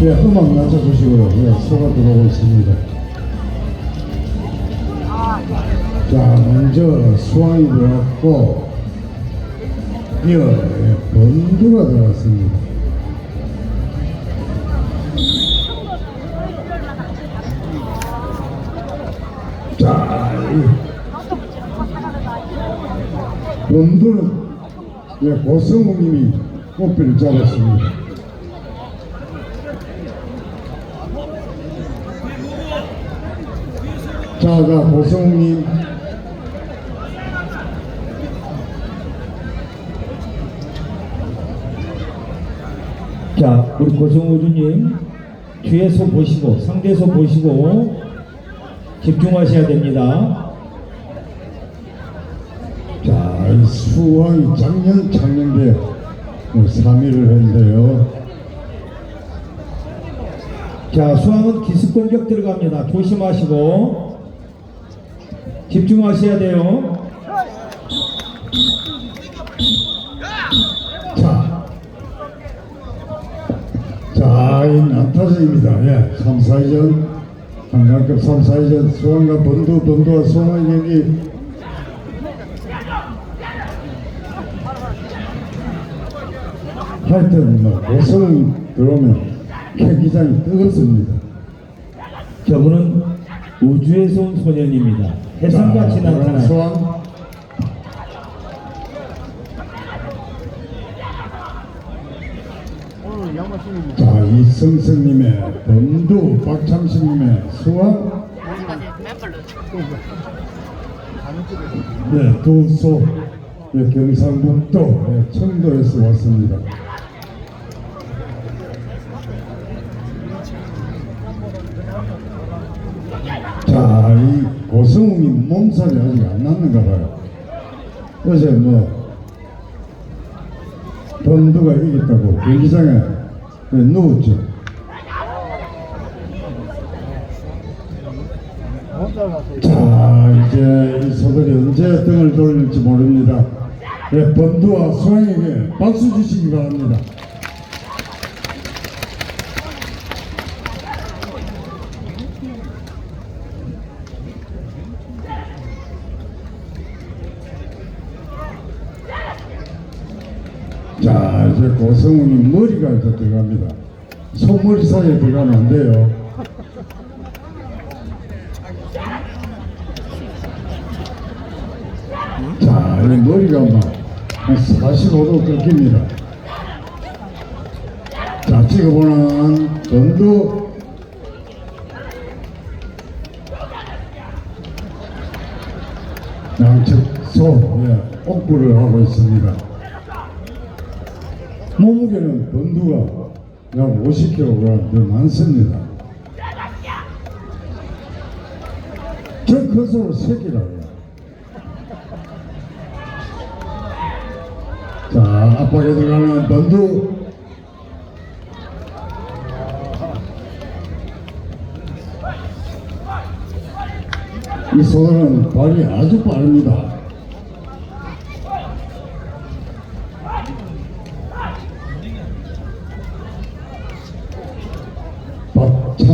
예, 음악 낮춰주시고요. 예, 소가 들어오고 있습니다. 자, 먼저 수왕이 들어갔고, 이어 예, 번두가 들어갔습니다. 자, 이 번두는 예, 고성우님이 꽃비를 잡았습니다. 자, 자, 고성우님. 자, 우리 고성우주님 뒤에서 보시고 상대에서 보시고 집중하셔야 됩니다. 자, 이 수왕이 작년 창년대 3위를 했는데요. 자, 수학은 기습 공격 들어갑니다. 조심하시고 집중하셔야 돼요. 자, 자, 이 난타전입니다. 예, 3, 4위전, 한강급 3, 4위전, 수왕과 번두, 번두와 수왕의 경기. 하여튼, 뭐, 고성 들어오면 경기장이 뜨겁습니다. 저분은 우주에서 온 소년입니다. 해성같이 자, 나타나요. 수왕. 자, 이승승님의 번두, 박창식님의 수왕. 네, 두소 네, 경상북도 네, 청도에서 왔습니다. 자, 이 고성웅이 몸살이 아직 안 났는가 봐요. 어제 뭐 번두가 이겼다고 경기장에 네, 누웠죠. 자, 이제 이 소들이 언제 등을 돌릴지 모릅니다. 네, 번두와 수왕에게 박수 주시기 바랍니다. 자, 이제 고성훈이 머리가 이제 들어갑니다. 손머리 사이에 들어가면 안 돼요. 자, 이 머리가 막 45도 꺾입니다. 자, 찍어보는 전도 양측 소, 예, 옥구를 하고 있습니다. 몸무게는 번두가 약 50kg 더 많습니다. 저큰 소로 새끼라고요. 자, 압박에 들어가는 번두. 이 소들은 발이 아주 빠릅니다.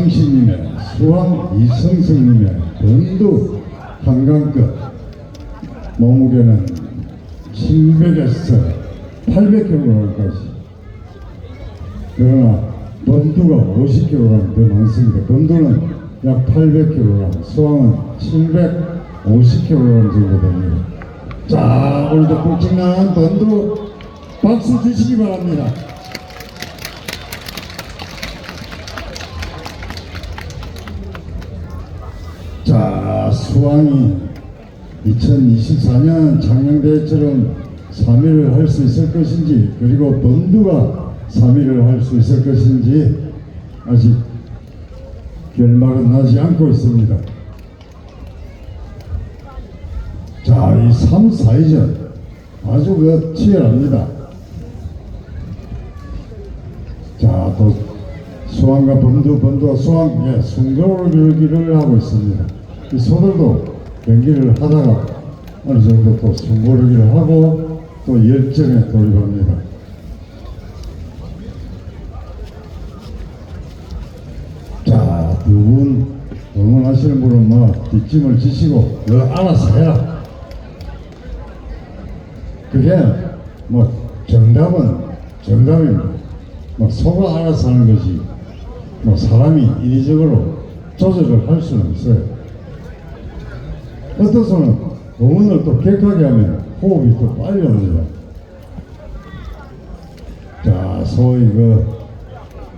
박창식님의 수왕 이성승님의 번두 한강급 몸무게는 700에서 800kg까지 그러나 번두가 50kg 더 많습니다. 번두는 약 800kg, 수왕은 750kg 정도 됩니다. 자, 오늘도 굵직난 번두 박수 주시기 바랍니다. 수왕이 2024년 장량대회처럼 3위를 할 수 있을 것인지 그리고 번두가 3위를 할 수 있을 것인지 아직 결말은 나지 않고 있습니다. 자, 이 3, 4위전 아주 그 치열합니다. 자, 또 수왕과 번두, 번두와 수왕, 예, 숨고르기를 하고 있습니다. 이 소들도 경기를 하다가 어느 정도 또 숨고르기를 하고 또 열정에 돌입합니다. 분 응원하시는 분은 뭐 뒷짐을 지시고 너 알아서 해라. 그게 뭐 정답은 정답입니다. 뭐 속아 알아서 하는 것이 뭐 사람이 인위적으로 조절을 할 수는 있어요. 어떤 손은 응원을 또 격하게 하면 호흡이 또 빨리 옵니다. 자, 소위 그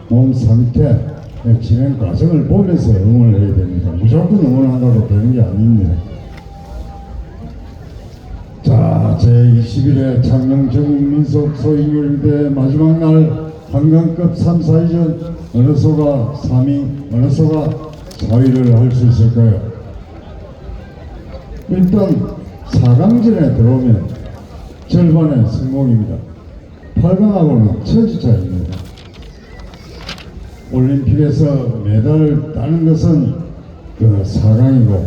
몸 상태, 그 진행 과정을 보면서 응원을 해야 됩니다. 무조건 응원한다고 되는 게 아닙니다. 자, 제21회 창녕 전국민속 소인율대 마지막 날 한강급 3, 4위전 어느 소가 3위, 어느 소가 4위를 할 수 있을까요? 일단 4강전에 들어오면 절반의 성공입니다. 8강하고는 천지차입니다. 올림픽에서 메달을 따는 것은 그 4강이고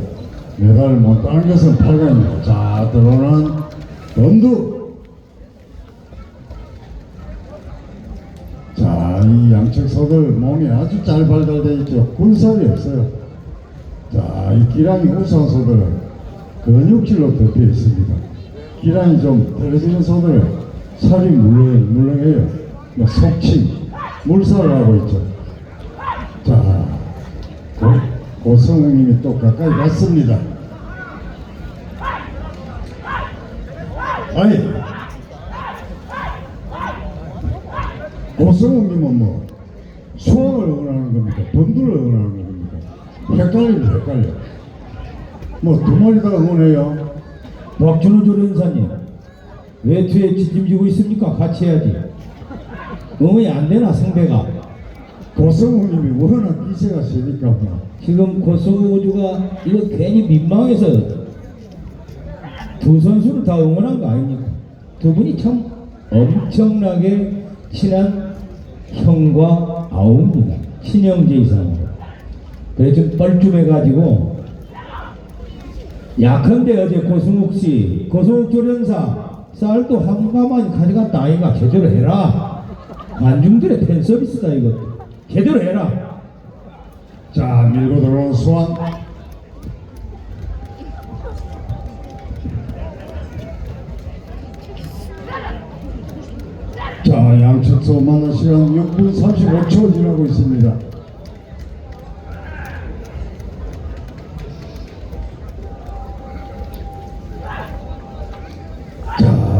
메달을 못 따는 것은 8강입니다. 자 들어오는 범두 자, 이 양측 소들 몸이 아주 잘 발달되어 있죠. 군살이 없어요. 자, 이 기량이 우수한 소들은 근육질로 덮여 있습니다. 기량이 좀 떨어지는 소들은 살이 물렁, 물렁해요. 뭐 속침, 물살을 하고 있죠. 자, 고, 고성우님이 또 가까이 갔습니다. 아니, 고성우님은 뭐 수학을 응원하는 겁니까? 범두를 응원하는 겁니까? 헷갈립니다, 헷갈려. 뭐두 마리 다 응원해요. 박준호 조련사님 왜 뒤에 뒷짐지고 있습니까? 같이 해야지. 응원이 안 되나 상대가? 고성우님이 워낙 기세가 세니까 뭐. 지금 고소우주가 이거 괜히 민망해서 두 선수를 다 응원한 거 아닙니까? 두 분이 참 엄청나게 친한 형과 아우입니다. 친형제 이상으로. 그래 좀 뻘쭘해가지고 약한데 어제 고승욱 씨, 고승욱 조련사 쌀도 한 가만 가져갔다 아이가 제대로 해라. 관중들의 팬 서비스다 이거. 제대로 해라. 자, 밀고 들어오는 수완. 자, 양측 소 만난 시간 6분 35초 지나고 있습니다.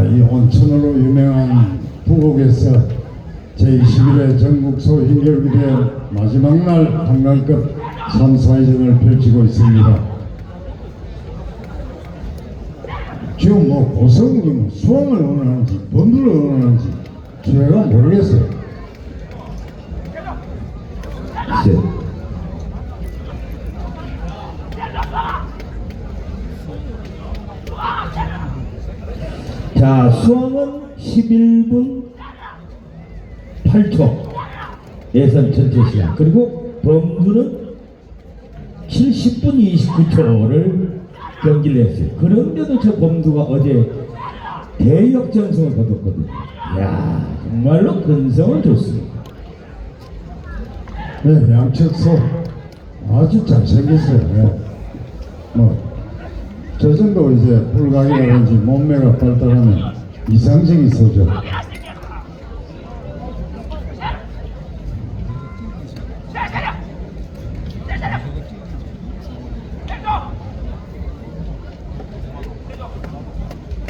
이 온천으로 유명한 부곡에서 제21회 전국 소hin결기대 마지막 날 한강급 3, 4회전을 펼치고 있습니다. 지금 뭐 고성님은 수험을 응원하는지 번두를 응원하는지 제가 모르겠어요. 글 자, 수험은 11분 8초 예선 전체 시간 그리고 범주는 70분 29초를 경기를 했어요. 그런데도 저 범두가 어제 대역전승을 거뒀거든요. 이야 정말로 근성을 줬습니다. 네, 양측 소 아주 잘생겼어요. 네. 뭐, 저 정도 이제 불각이라든지 몸매가 발달하면 이상적인 소죠.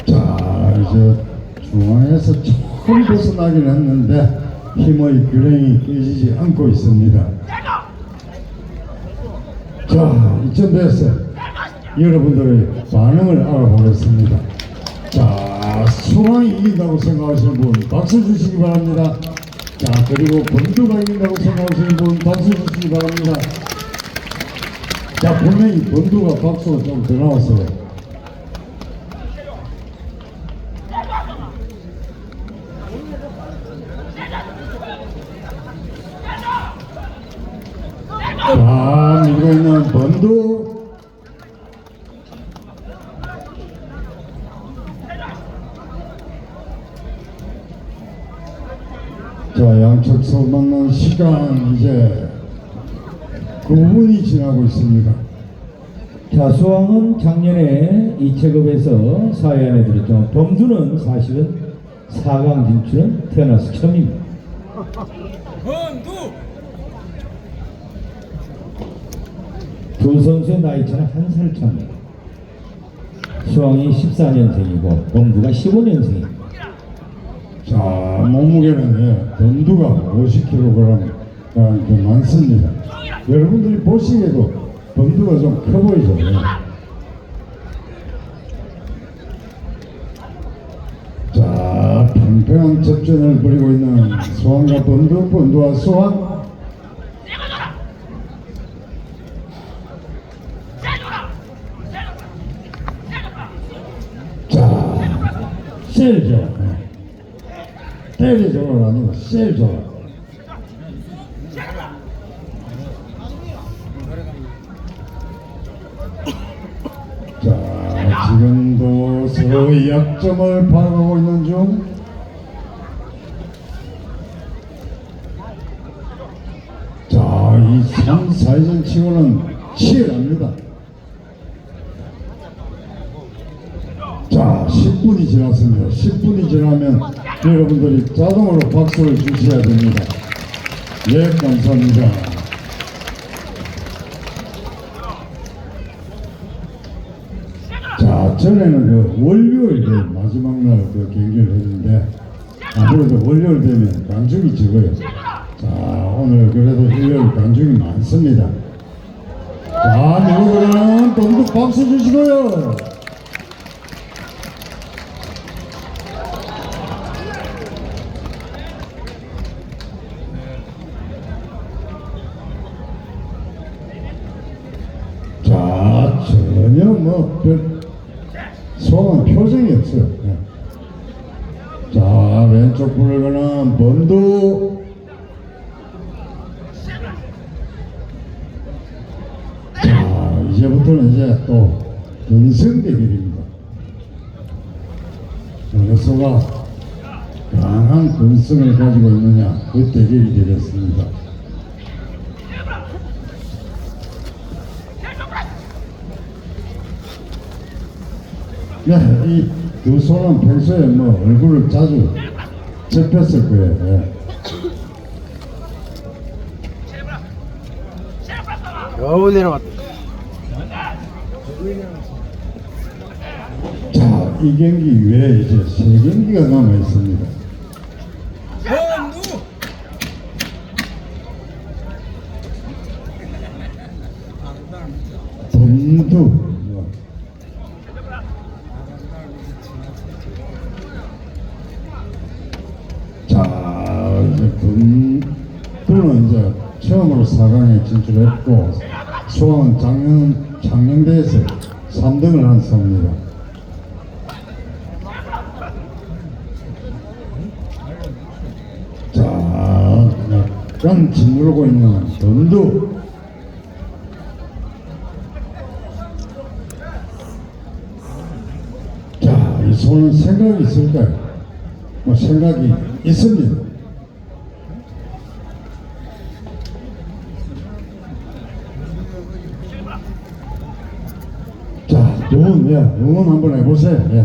자, 이제 중앙에서 조금 벗어나긴 했는데 힘의 균형이 깨지지 않고 있습니다. 자, 이쯤 돼서 여러분들의 반응을 알아보겠습니다. 자, 소망이 이긴다고 생각하시는 분 박수 주시기 바랍니다. 자, 그리고 범주가 이긴다고 생각하시는 분 박수 주시기 바랍니다. 자, 분명히 범주가 박수가 좀 더 나왔어요. 소 만난 시간 이제 9분이 지나고 있습니다. 자, 수왕은 작년에 이 체급에서 사회 안에 들었죠. 범두는 사실은 4강 진출은 태어나서 처음입니다. 두 선수의 나이 차는 한 살 차입니다. 수왕이 14년생이고 범두가 15년생입니다. 자, 몸무게는 예, 범두가 50kg 그 많습니다. 여러분들이 보시기에도 범두가 좀 커 보이죠. 예. 자, 팽팽한 접전을 벌이고 있는 소환과 범두, 범두와 소환. 자, 셀죠. 예. 때려줘가 아니고 셀줘가. 자, 지금도 서로의 약점을 파악하고 있는 중. 자, 이 3, 4전 치고는 치열합니다. 자, 10분이 지났습니다. 10분이 지나면 여러분들이 자동으로 박수를 주셔야 됩니다. 예, 감사합니다. 자, 전에는 그 월요일 때 마지막 날 그 경기를 했는데 아무래도 월요일 되면 관중이 적어요. 자, 오늘 그래도 일요일 관중이 많습니다. 자, 누구들은 동독 박수 주시고요. 뭐, 별, 소원 표정이 없어요. 예. 자, 왼쪽 불을 거는 범도. 자, 이제부터는 이제 또 근성 대결입니다. 어느 소가 강한 근성을 가지고 있느냐, 그 대결이 되겠습니다. 네, 이두 손은 평소에 뭐 얼굴을 자주 접혔을 거예요. 예. 겨우 내려왔다. 자, 이 경기 외에 이제 세 경기가 남아 있습니다. 범두. 자, 이제 범두는 이제 처음으로 4강에 진출했고, 수왕은 작년, 작년대에서 3등을 한 상입니다. 자, 약간 짓누르고 있는 범두. 자, 이 손은 생각이 있을까요? 뭐 생각이 있습니다. 자, 두분 예, 응원 한번 해보세요. 예.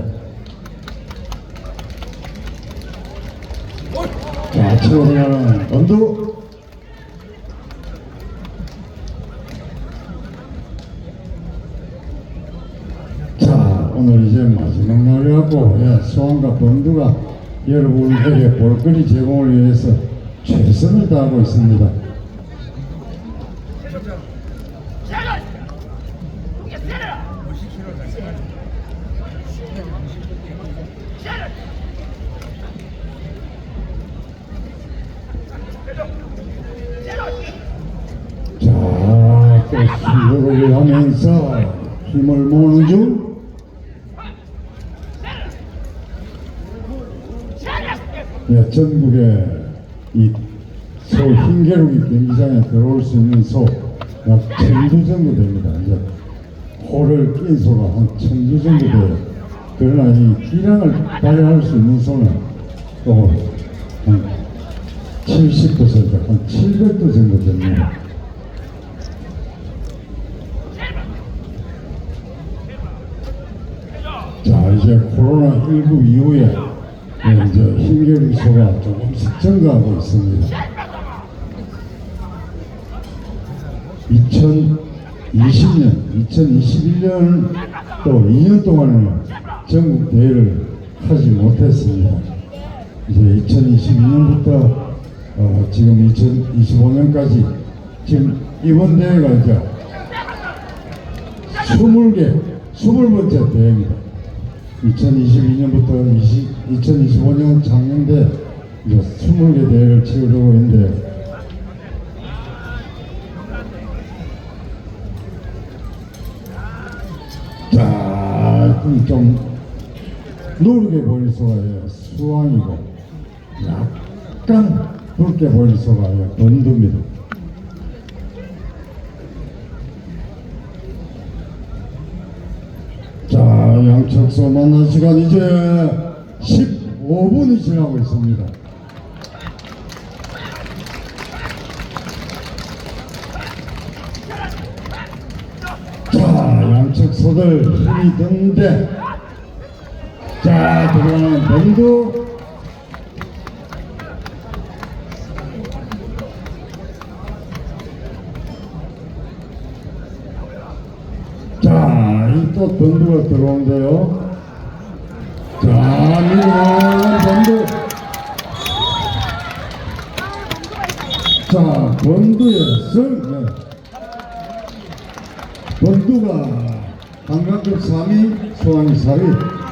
자, 들어가는 원두. 자, 오늘 이제 마지막 날이었고, 예, 소원과 범두가 여러분에게 볼거리 제공을 위해서 최선을 다하고 있습니다. 자, 또 수고를 하면서 힘을 모으는 중. 예, 전국에 이소 흰개룩이 경기장에 들어올 수 있는 소약 천두 정도 됩니다. 이제 호를 낀 소가 한 천두 정도 돼요. 그러나 이 기량을 발휘할 수 있는 소는 또한 70%, 한 700도 정도 됩니다. 이제 코로나 19 이후에 네, 이제 흰개류소가 조금씩 증가하고 있습니다. 2020년, 2021년 또 2년 동안은 전국 대회를 하지 못했습니다. 이제 2022년부터 어, 지금 2025년까지 지금 이번 대회가 이제 20개, 20번째 대회입니다. 2022년부터 20, 2025년 작년대 이제 20개 대회를 치르고 있는데 조금 좀 누르게 보일 수가 있어요. 수왕이고 약간 붉게 보일 수가 있어요. 번두입니다. 자, 양척소 만난 시간 이제 15분이 지나고 있습니다. 자, 양측소들 힘이 드는데, 자, 들어가는 변두. 자, 이또 변두가 들어오는데요. 자, 밀어나가는 변두. 자, 변두의 승. 네. 번두가 강강급 3위, 소왕이 4위.